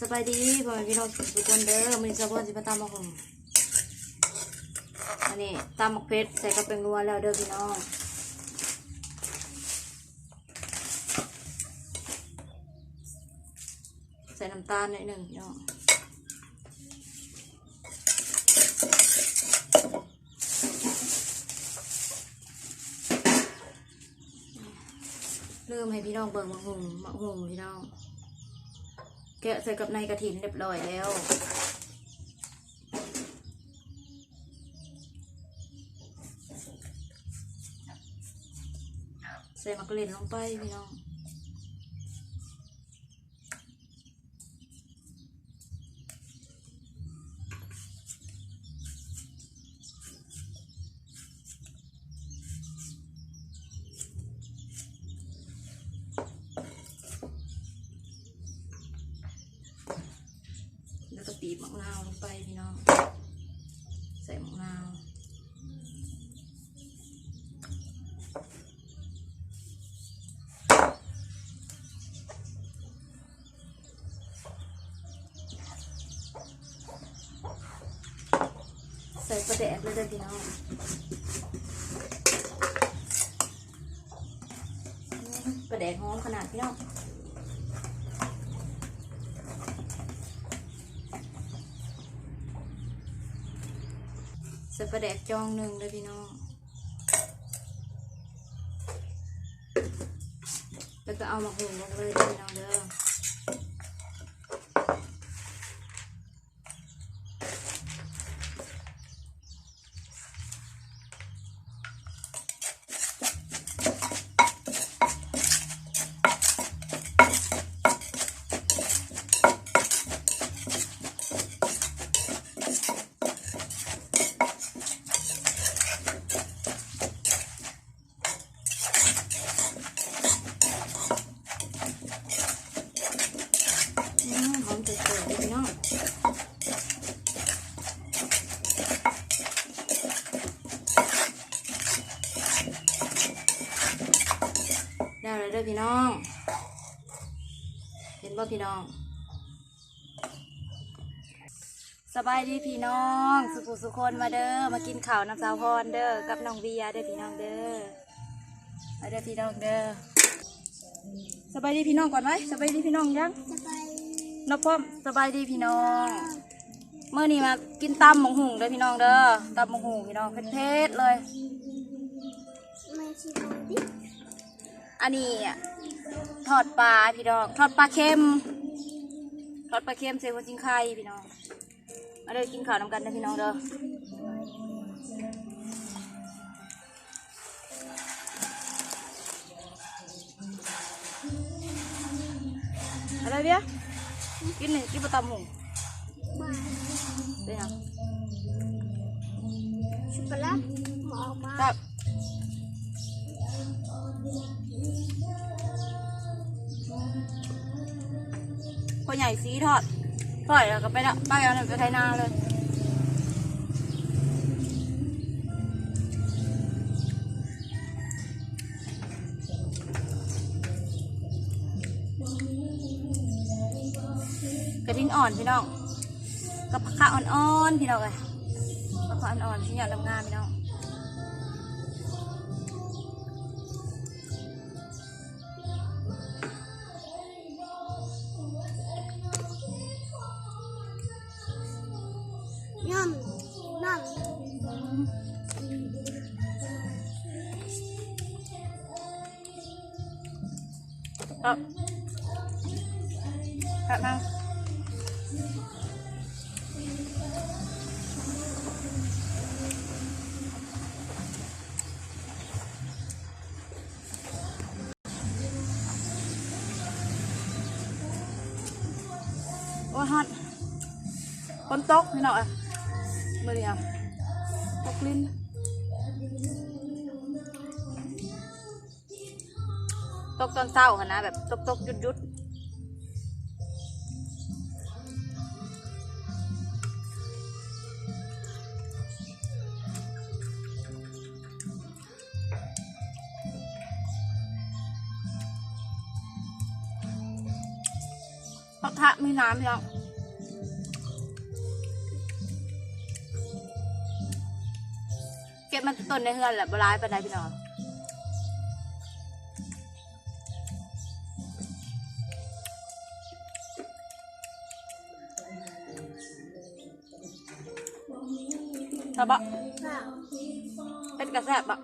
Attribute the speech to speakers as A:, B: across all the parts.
A: สบายดีพ่อแม่พี่น้องทุกคนเด้อมันจะพ่อสิมาตามมาห่มอันนี้ตามหมกเพชรใส่กระเป็นงัวแล้วเด้อพี่น้องใส่น้ำตาลหน่อยหนึ่งพี่น้องเริ่มให้พี่น้องเบิ่งมะฮุงมะฮุงพี่น้อง แกะใส่กับในกระถินเรียบร้อยแล้ว ใส่มะกกะเล่นลงไปพี่น้อง บีบมะนาวลงไปพี่น้อง ใส่มะนาวใส่ปลาแดกเลยเด้อพี่น้องปลาแดกหอมขนาดพี่น้อง ใส่ปลาแดกจองหนึ่งเลยพี่น้องแล้วก็เอามาหุงลงเลยพี่น้องเด้อมหอมเจ๋ๆเลยพี่น้องได้เลยเด้อพี่น้อง เห็น บ่พี่น้อง สบายดีพี่น้อง สุขุสุคนมาเด้อมากินข้าวน้ำสาวพรเด้อกับน้องเบียร์เด้อพี่น้องเด้อมาเด้อพี่น้องเด้อสบายดีพี่น้องก่อนไหมสบายดีพี่น้องยัง
B: จะไป
A: นบพร้อมสบายดีพี่น้องเมื่อนี้มากินตำหมงหุงเด้อพี่น้องเด้อตำหมงหุงพี่น้องเผ็ดๆเลย
B: ไม่ชิบดิ
A: อันนี้อะ ทอดปลาพี่น้อง ทอดปลาเค็ม ทอดปลาเค็มใส่หัวจิงไข่พี่น้อง มาเด้อกินข้าวนำกันเด้อพี่น้องเด้ออะไรเบี้ยกินหนึ่งกินปลาตำหุง
B: มา
A: เป็นยัง
B: ช็อกโกแลตหมออกมา
A: ครับ พ่อใหญ่สีทอดปล่อยแล้วก็ไปละไปเอาหนึ่งไปไทยนาเลยกระดิ่งอ่อนพี่น้องกับผักขาอ่อนๆพี่น้องเลยผักขาอ่อนๆที่อยากทำงานพี่น้อง
B: นั่ง
A: ครับครับนั่งโอ้ยฮ อะตกลิ้นตกตอนเศร้าค่ะนะแบบตกตกยุดยุดเพราะถ้ามีน้ำแล้ว เก็บมันต้นในเฮือนแหละบร้ายไปไหนใดพี่น้องทบะเป็นกระแซ่บปะ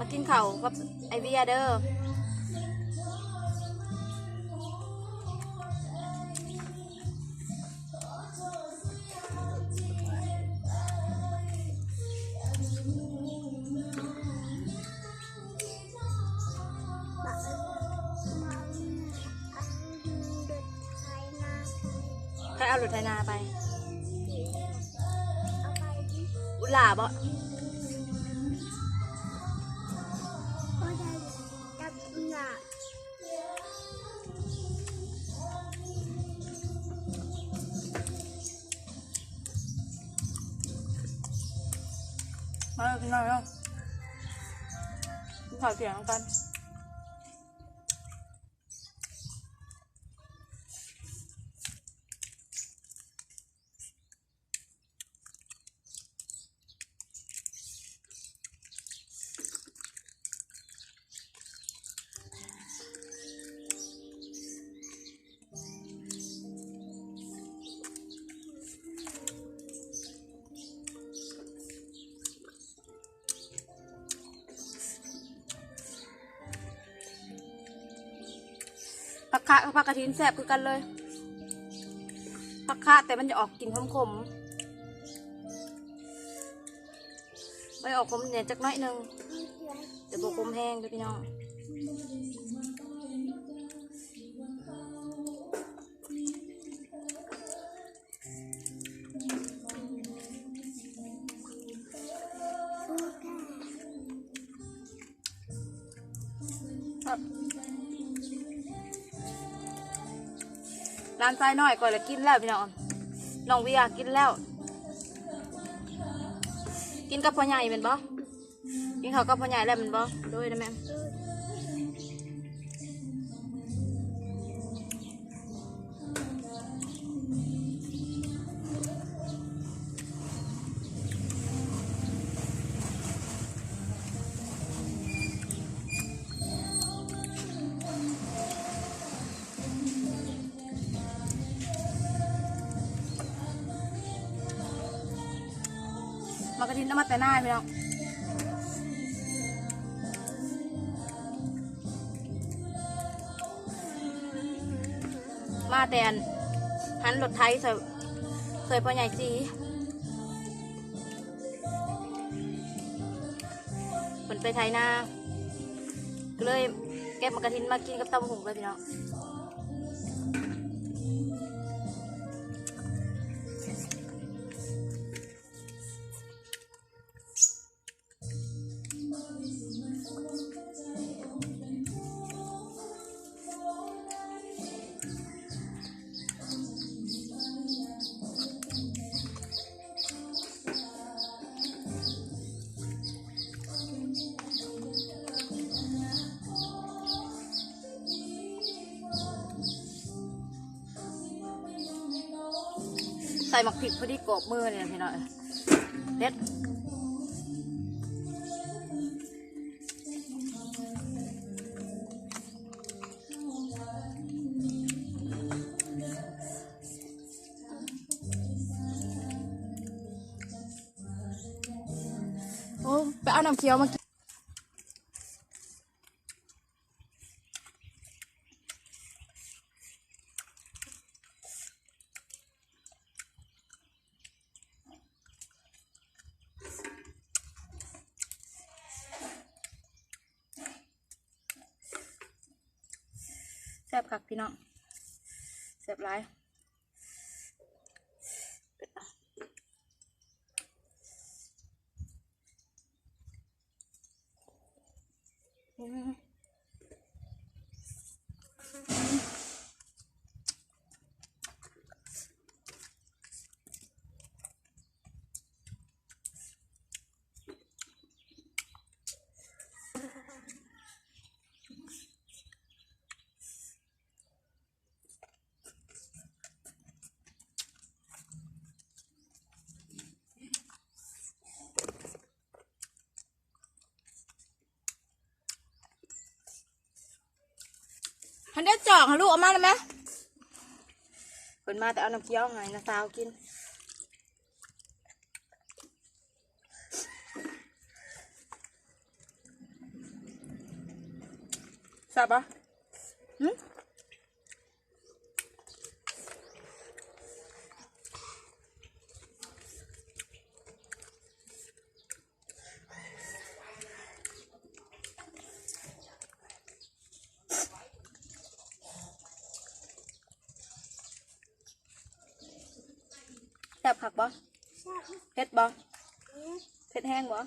A: มากินข้าวกับไอเวียเด้อ หน่
B: อ
A: ยเนาะข้าเสียงกัน คะกับผักกระถินแซ่บคือกันเลยผักคะแต่มันจะออกกลิ่นขมขมไปออกขมเนี่ยจักน้อยหนึงแต่บวกขมแห้งด้วยพี่น้อง ร้านทรายน้อยก่อนละกินแล้วพี่น้องน้องวิยากินแล้ว กินกับพ่อใหญ่เป็นบ่กินเขาวกับพ่อใหญ่แล้วเป็นบ่ด้วยนะแม่ พี่น้องมาแต่อันหันรถไทยใส่ใส่พ่อใหญ่สีมันไปไทยนาก็เลยแก็บมากระทินมากินกับตำหุงเลยพี่น้อง หมักผิดพอดีกรอบมือเนี่ยพี่น้อยเด็ดโอ้ไปเอาน้ำเคี้ยวมากิน ซ่บคักพี่น้องแซ่บหลายอืม ฮันเดจอกลูกออกมาเลยไหมเปิดมาแต่เอาน้ำเกี๊ยวไงน้ำซาวกินสับปะหืม ซ่บผักบ่
B: ชอบ
A: เผ็ดบ่
B: เอ๊ะ
A: เผ็ดแห้งบ่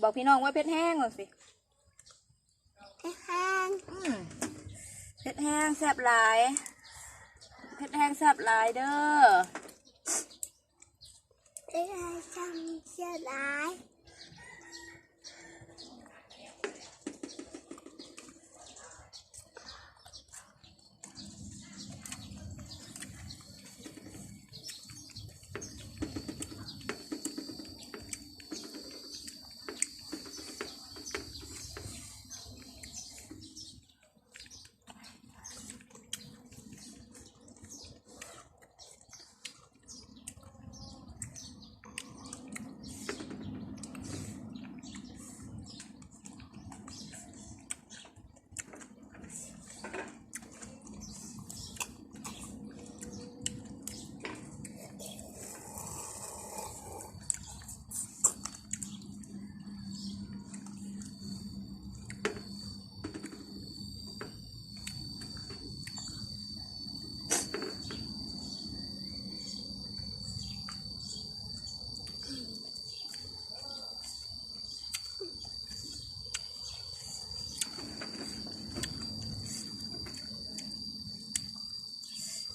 A: บอกพี่น้องว่าเผ็ดแห้งก่อนสิ
B: ไอ้ข้าง
A: อืมเผ็ดแห้งแซ่บหลายเผ็ดแห้งแซ่บหลายเด้อ
B: ไอ้ข้างจำเสียดาย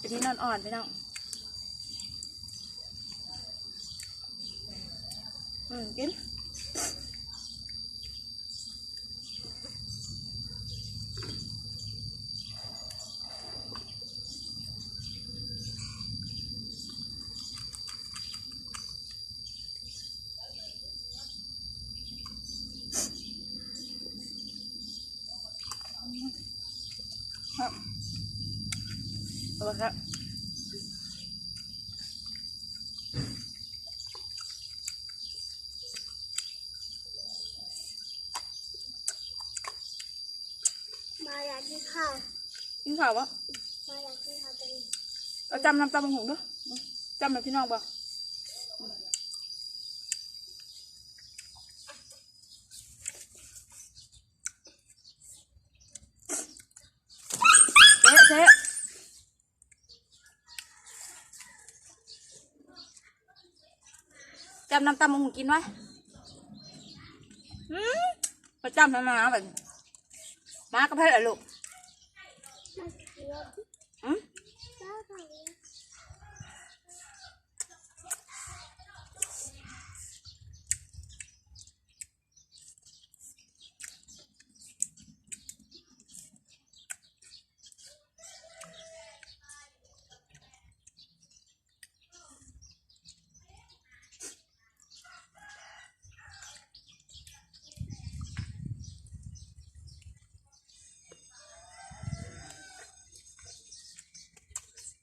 A: ไปที่นอนอ่อนพี่น้องอืมกิน เอาละครับ
B: มาอยากกินข้าว
A: กินข้าววะ
B: มาอยากกินข้าวเป็น
A: เราจำน้ำตาบังหงด้วยจำแบบพี่น้องบ่เจ๊เจ๊จำ น้ำตาบังหงกินไว้อืมเระจำทำไมมาแบบมากระเพาะเหรอลูก
B: มาเคี้ยว
A: อืม
B: เจ้าหน่อย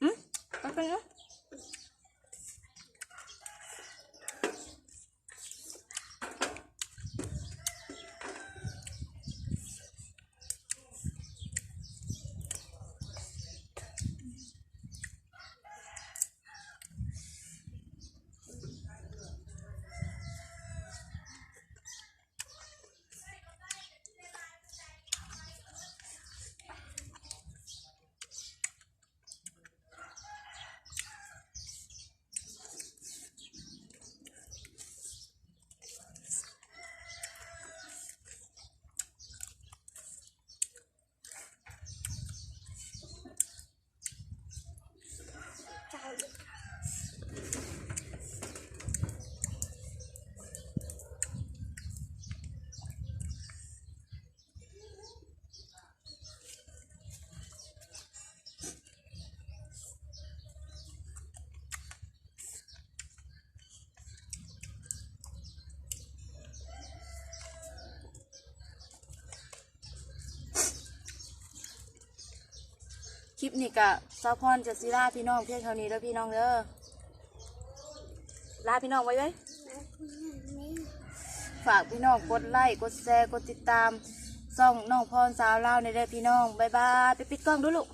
A: อื ม ลิปนี้กะสาวพรจะซีลาพี่น้องเพียงเท่านี้แล้วพี่น้องเด้อลาพี่น้องไว้ไว้
B: แล้วคุณแม่
A: ฝากพี่น้องกดไลค์กดแชร์กดติดตามซ่องน้องพรสาวเล่าในเด้อพี่น้องบายบายไปปิดกล้องดูลูก